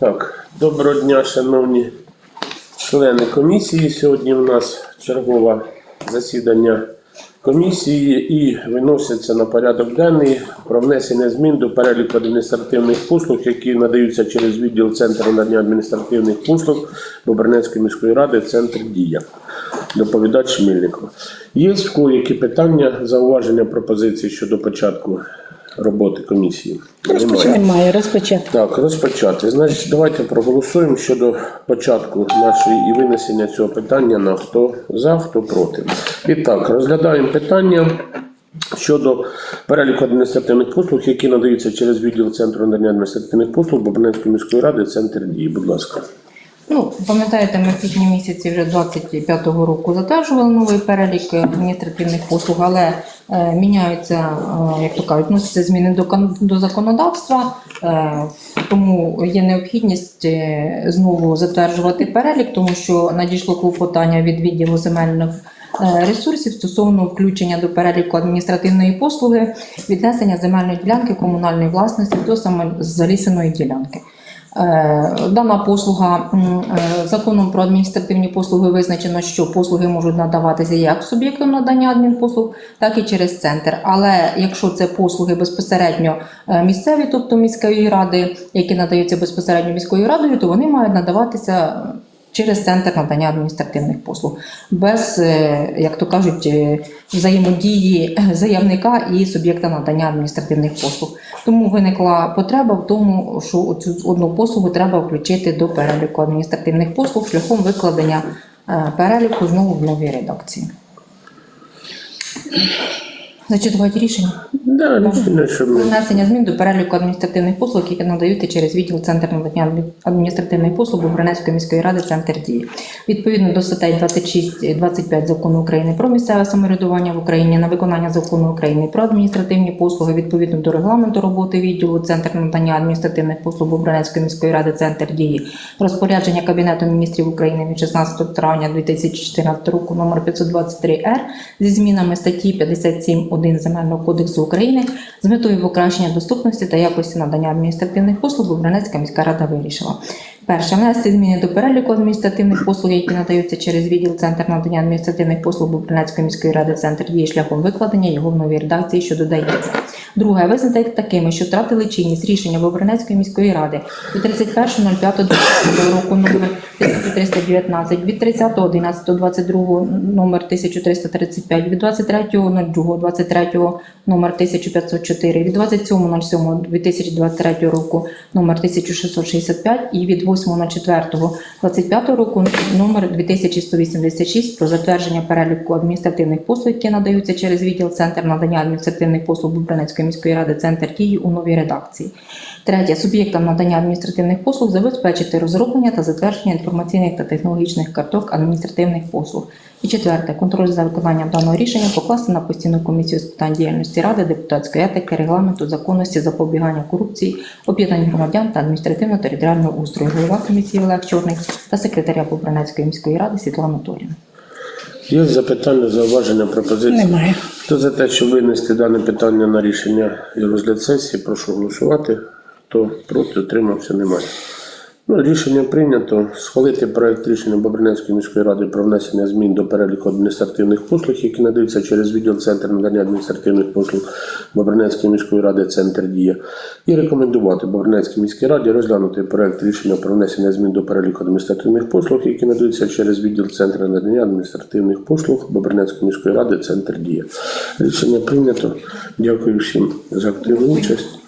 Так, доброго дня, шановні члени комісії. Сьогодні у нас чергове засідання комісії і виноситься на порядок денний про внесення змін до переліку адміністративних послуг, які надаються через відділ Центру надання адміністративних послуг Бобринецької міської ради, центр дія. Доповідач Мільников. Є в кого які питання, зауваження, пропозиції щодо початку роботи комісії? Немає. Немає, розпочати. Так, розпочати. Значить, давайте проголосуємо щодо початку нашої і винесення цього питання на хто за, хто проти. І так, розглядаємо питання щодо переліку адміністративних послуг, які надаються через відділ Центру надання адміністративних послуг Бобринецької міської ради, центр дії. Будь ласка. Ну, пам'ятаєте, ми в квітні місяці вже 25-го року затверджували новий перелік адміністративних послуг, але е, міняються, е, як то кажуть, вносяться зміни до, до законодавства, е, тому є необхідність е, знову затверджувати перелік, тому що надійшло клопотання від відділу земельних е, ресурсів стосовно включення до переліку адміністративної послуги віднесення земельної ділянки комунальної власності до самозалісеної ділянки. Е, Дана послуга е, законом про адміністративні послуги визначено, що послуги можуть надаватися як суб'єктом надання адмінпослуг, так і через центр. Але якщо це послуги безпосередньо е, місцеві, тобто міської ради, які надаються безпосередньо міською радою, то вони мають надаватися через центр надання адміністративних послуг, без, е, як то кажуть, е, взаємодії заявника і суб'єкта надання адміністративних послуг. Тому виникла потреба в тому, що цю одну послугу треба включити до переліку адміністративних послуг шляхом викладення е, переліку знову в новій редакції. Зачитувати рішення. Да, рішення, що Про ми внесення змін до переліку адміністративних послуг, які надаються через відділ Центр надання адмі- адміністративних послуг Бобринецької міської ради Центр дії. Відповідно до статей 26 і 25 закону України про місцеве самоврядування в Україні на виконання закону України про адміністративні послуги відповідно до регламенту роботи відділу Центр надання адміністративних послуг Бобринецької міської ради Центр дії. Розпорядження Кабінету міністрів України від 16 травня 2014 року номер 523 р зі змінами статті 57.1 Земельного кодексу України з метою покращення доступності та якості надання адміністративних послуг Бобринецька міська рада вирішила. Перше, внести зміни до переліку адміністративних послуг, які надаються через відділ Центр надання адміністративних послуг Бобринецької міської ради Центр дії шляхом викладення його в новій редакції, що додається. Друге, визнати такими, що втратили чинність. Рішення Бобринецької міської ради від 31.05.2020 року номер 1319, від 30.11.22 номер 1335, від 23.02.23 номер 1504, від 27.07.2023 року номер 1665 і від 8.04.25 року номер 2186 про затвердження переліку адміністративних послуг, які надаються через відділ Центр надання адміністративних послуг Бубринецької міської ради Центр дії у новій редакції. Третє. Суб'єктам надання адміністративних послуг забезпечити розроблення та затвердження інформаційних та технологічних карток адміністративних послуг. І четверте. Контроль за виконанням даного рішення покласти на постійну комісію з питань діяльності ради, депутатської етики, регламенту, законності, запобігання корупції, об'єднань громадян та адміністративно-територіального устрою. Голова комісії Олег Чорний та секретаря Бобринецької міської ради Світлана Торіна. Є запитання, зауваження, пропозиції. Немає. Хто за те, щоб винести дане питання на рішення і розгляд сесії, прошу голосувати. Хто проти, утримався, немає. Ну, рішення прийнято. Схвалити проект рішення Бобринецької міської ради про внесення змін до переліку адміністративних послуг, які надаються через відділ Центр надання адміністративних послуг Бобринецької міської ради Центр Дія. І рекомендувати Бобринецькій міській раді розглянути проект рішення про внесення змін до переліку адміністративних послуг, які надаються через відділ Центру надання адміністративних послуг Бобринецької міської ради Центр Дія. Рішення прийнято. Дякую всім за активну участь.